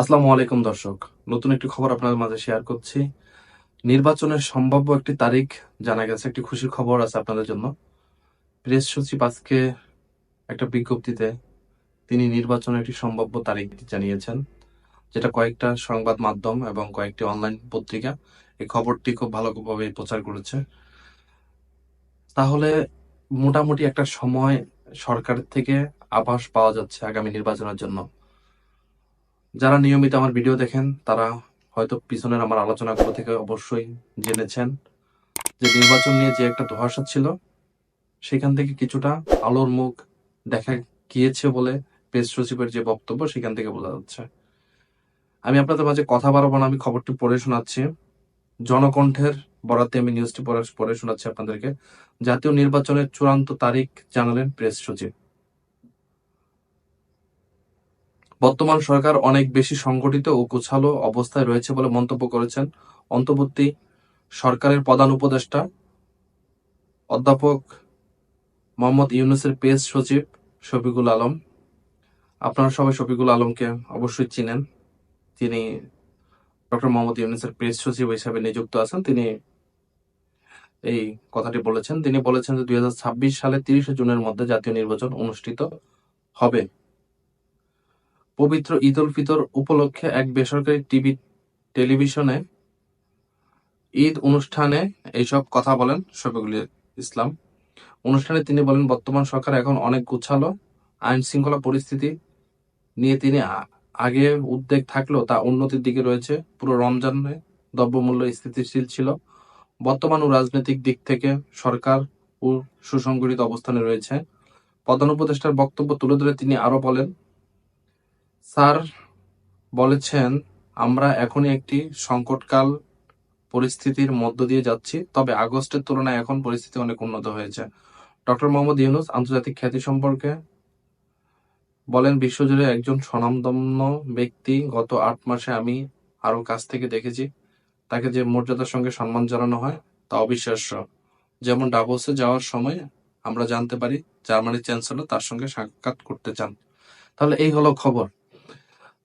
আসসালামু আলাইকুম দর্শক। নতুন একটি খবর আপনাদের মাঝে শেয়ার করছি। নির্বাচনের সম্ভাব্য একটি তারিখ জানা গেছে, একটি খুশির খবর আছে আপনাদের জন্য। প্রেস সচিব আজকে একটা বিজ্ঞপ্তিতে তিনি নির্বাচনের একটি সম্ভাব্য তারিখ জানিয়েছেন, যেটা কয়েকটা সংবাদ মাধ্যম এবং কয়েকটি অনলাইন পত্রিকা এই খবরটি খুব ভালোভাবে প্রচার করেছে। তাহলে মোটামুটি একটা সময় সরকার থেকে আভাস পাওয়া যাচ্ছে আগামী নির্বাচনের জন্য। যারা নিয়মিত আমার ভিডিও দেখেন, তারা হয়তো পিছনের আমার আলোচনাগুলো থেকে অবশ্যই জেনেছেন যে নির্বাচন নিয়ে যে একটা ধোঁয়াশা ছিল, সেখান থেকে কিছুটা আলোর মুখ দেখা গিয়েছে বলে প্রেস সচিবের যে বক্তব্য, সেখান থেকে বোঝা যাচ্ছে। আমি আপনাদের মাঝে কথা বাড়াবো না, আমি খবরটি পড়ে শোনাচ্ছি। জনকণ্ঠের বরাতে আমি নিউজটি পড়ে পড়ে শোনাচ্ছি আপনাদেরকে। জাতীয় নির্বাচনের চূড়ান্ত তারিখ জানালেন প্রেস সচিব। বর্তমান সরকার অনেক বেশি সংগঠিত ও গোছালো অবস্থায় রয়েছে বলে মন্তব্য করেছেন অন্তর্বর্তী সরকারের প্রধান উপদেষ্টা অধ্যাপক মোহাম্মদ ইউনুসের পেস সচিব শফিকুল আলম। আপনারা সবাই শফিকুল আলমকে অবশ্যই চিনেন। তিনি ডক্টর মোহাম্মদ ইউনুসের প্রেস সচিব হিসাবে নিযুক্ত আছেন। তিনি এই কথাটি বলেছেন। তিনি বলেছেন যে দুই হাজার ছাব্বিশ সালে তিরিশে জুনের মধ্যে জাতীয় নির্বাচন অনুষ্ঠিত হবে। পবিত্র ঈদ উল ফিতর উপলক্ষে এক বেসরকারি টিভি টেলিভিশনে ঈদ অনুষ্ঠানে এইসব কথা বলেন শফিকুল ইসলাম। অনুষ্ঠানে তিনি বলেন, বর্তমান সরকার এখন অনেক গুছালো আইন শৃঙ্খলা পরিস্থিতি নিয়ে তিনি আগে উদ্বেগ থাকলেও তা উন্নতির দিকে রয়েছে। পুরো রমজানে দ্রব্যমূল্য স্থিতিশীল ছিল। বর্তমান ও রাজনৈতিক দিক থেকে সরকার ও সুসংগঠিত অবস্থানে রয়েছে। প্রধান উপদেষ্টার বক্তব্য তুলে ধরে তিনি আরও বলেন স্যার বলেছেন, আমরা এখনই একটি সংকটকাল পরিস্থিতির মধ্য দিয়ে যাচ্ছি, তবে আগস্টের তুলনায় এখন পরিস্থিতি অনেক উন্নত হয়েছে। ডক্টর মোহাম্মদ ইউনুস আন্তর্জাতিক খ্যাতি সম্পর্কে বলেন, বিশ্বজুড়ে একজন স্বনামধন্য ব্যক্তি। গত আট মাসে আমি আরও কাছ থেকে দেখেছি, তাকে যে মর্যাদার সঙ্গে সম্মান জানানো হয় তা অবিশ্বাস্য। যেমন ডাভোসে যাওয়ার সময় আমরা জানতে পারি, জার্মানির চ্যান্সেলর তার সঙ্গে সাক্ষাৎ করতে চান। তাহলে এই হলো খবর।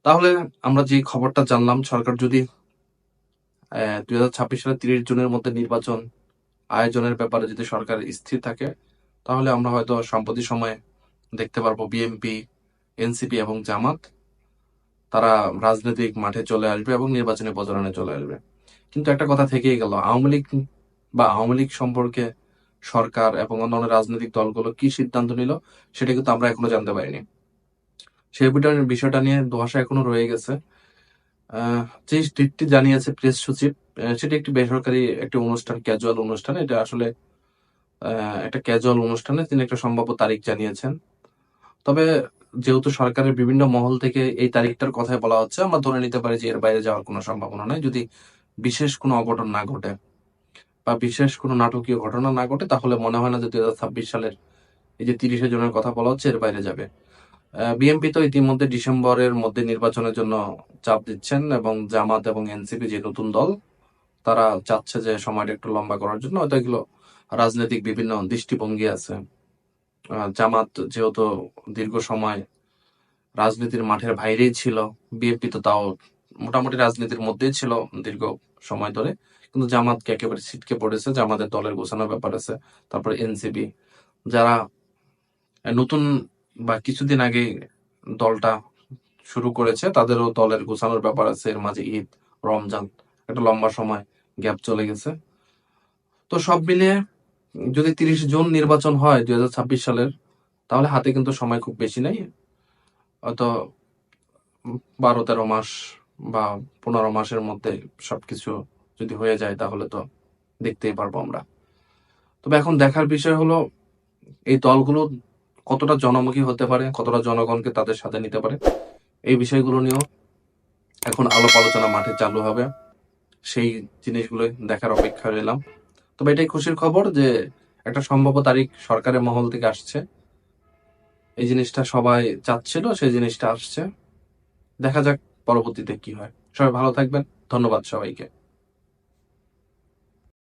তাহলে আমরা যে খবরটা জানলাম, সরকার যদি দুই হাজার ছাব্বিশ সালের তিরিশ জুনের মধ্যে নির্বাচন আয়োজনের ব্যাপারে যদি সরকার স্থির থাকে, তাহলে আমরা হয়তো সম্প্রতি সময়ে দেখতে পারব বিএনপি, এনসিপি এবং জামাত, তারা রাজনৈতিক মাঠে চলে আসবে এবং নির্বাচনী প্রচারণে চলে আসবে। কিন্তু একটা কথা থেকেই গেল, আওয়ামী লীগ বা আওয়ামী লীগ সম্পর্কে সরকার এবং অন্যান্য রাজনৈতিক দলগুলো কি সিদ্ধান্ত নিল, সেটা কিন্তু আমরা এখনও জানতে পারিনি। সেই বিষয়টা- নিয়ে ধোঁয়াশা এখনও রয়ে গেছে। যে টুইটটি জানিয়েছে প্রেস সচিব সেটি একটি বেসরকারি একটি অনুষ্ঠান ক্যাজুয়াল অনুষ্ঠান। এটা আসলে একটা ক্যাজুয়াল অনুষ্ঠানে তিনি একটা সম্ভাব্য তারিখ জানিয়েছেন। তবে যেহেতু সরকারের বিভিন্ন মহল থেকে এই তারিখটার কথাই বলা হচ্ছে, আমরা ধরে নিতে পারি যে এর বাইরে যাওয়ার কোনো সম্ভাবনা নাই। যদি বিশেষ কোনো অঘটন না ঘটে বা বিশেষ কোনো নাটকীয় ঘটনা না ঘটে, তাহলে মনে হয় না যে দুই হাজার ছাব্বিশ সালের এই যে তিরিশে জনের কথা বলা হচ্ছে, এর বাইরে যাবে। বিএনপি তো ইতিমধ্যে ডিসেম্বরের মধ্যে নির্বাচনের জন্য চাপ দিচ্ছেন এবং জামাত এবং এনসিপি যে নতুন দল, তারা চাচ্ছে যে সময়টা একটু লম্বা করার জন্য। হয়তো এগুলো রাজনৈতিক বিভিন্ন দৃষ্টিভঙ্গি আছে। জামাত যেহেতু দীর্ঘ সময় রাজনীতির মাঠের বাইরেই ছিল বিএনপি তো তাও মোটামুটি রাজনীতির মধ্যেই ছিল দীর্ঘ সময় ধরে। কিন্তু জামাতকে একেবারে ছিটকে পড়েছে, জামাতের দলের গোছানোর ব্যাপার আছে। তারপর এনসিপি যারা নতুন বা কিছুদিন আগে দলটা শুরু করেছে, তাদেরও দলের গোছানোর ব্যাপার আছে। এর মাঝে ঈদ, রমজান, একটা লম্বা সময় গ্যাপ চলে গেছে। তো সব মিলিয়ে যদি তিরিশ জুন নির্বাচন হয় দুই ছাব্বিশ সালের, তাহলে হাতে কিন্তু সময় খুব বেশি নেই। হয়তো বারো, তেরো মাস বা পনেরো মাসের মধ্যে সবকিছু যদি হয়ে যায়, তাহলে তো দেখতেই পারব আমরা। তবে এখন দেখার বিষয় হলো, এই দলগুলো কতটা জনমুখী হতে পারে, কতটা জনগণকে তাদের সাথে নিতে পারে, এই বিষয়গুলো নিয়েও এখন আলাপ আলোচনা মাঠে চালু হবে। সেই জিনিসগুলো দেখার অপেক্ষা রইলাম। তবে এটাই খুশির খবর যে একটা সম্ভাব্য তারিখ সরকারের মহল থেকে আসছে। এই জিনিসটা সবাই চাচ্ছিল, সেই জিনিসটা আসছে। দেখা যাক পরবর্তীতে কি হয়। সবাই ভালো থাকবেন। ধন্যবাদ সবাইকে।